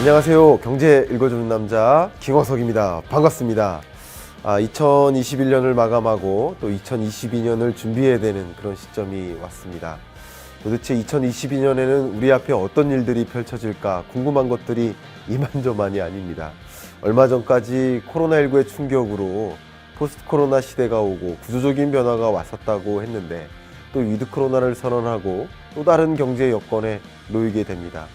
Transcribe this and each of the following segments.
안녕하세요. 경제 읽어주는 남자 김화석입니다. 반갑습니다. 아, 2021년을 마감하고 또 2022년을 준비해야 되는 그런 시점이 왔습니다. 도대체 2022년에는 우리 앞에 어떤 일들이 펼쳐질까 궁금한 것들이 이만저만이 아닙니다. 얼마 전까지 코로나19의 충격으로 포스트 코로나 시대가 오고 구조적인 변화가 왔었다고 했는데 또 위드 코로나를 선언하고 또 다른 경제 여건에 놓이게 됩니다.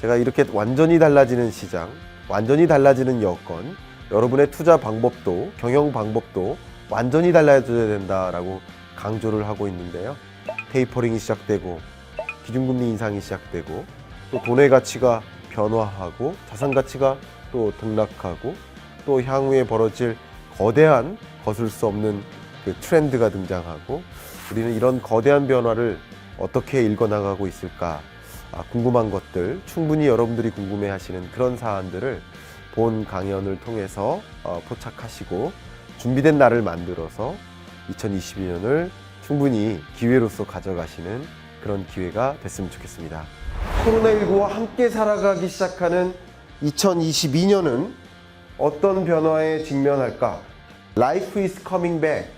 제가 이렇게 완전히 달라지는 시장, 완전히 달라지는 여건, 여러분의 투자 방법도 경영 방법도 완전히 달라져야 된다라고 강조를 하고 있는데요. 테이퍼링이 시작되고 기준금리 인상이 시작되고 또 돈의 가치가 변화하고 자산 가치가 또 등락하고 또 향후에 벌어질 거대한 거슬 수 없는 그 트렌드가 등장하고 우리는 이런 거대한 변화를 어떻게 읽어나가고 있을까 아, 궁금한 것들 충분히 여러분들이 궁금해 하시는 그런 사안들을 본 강연을 통해서 어, 포착하시고 준비된 날을 만들어서 2022년을 충분히 기회로서 가져가시는 그런 기회가 됐으면 좋겠습니다. 코로나19와 함께 살아가기 시작하는 2022년은 어떤 변화에 직면할까? Life is coming back,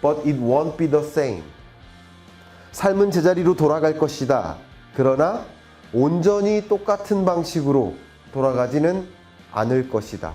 but it won't be the same. 삶은 제자리로 돌아갈 것이다. 그러나 온전히 똑같은 방식으로 돌아가지는 않을 것이다.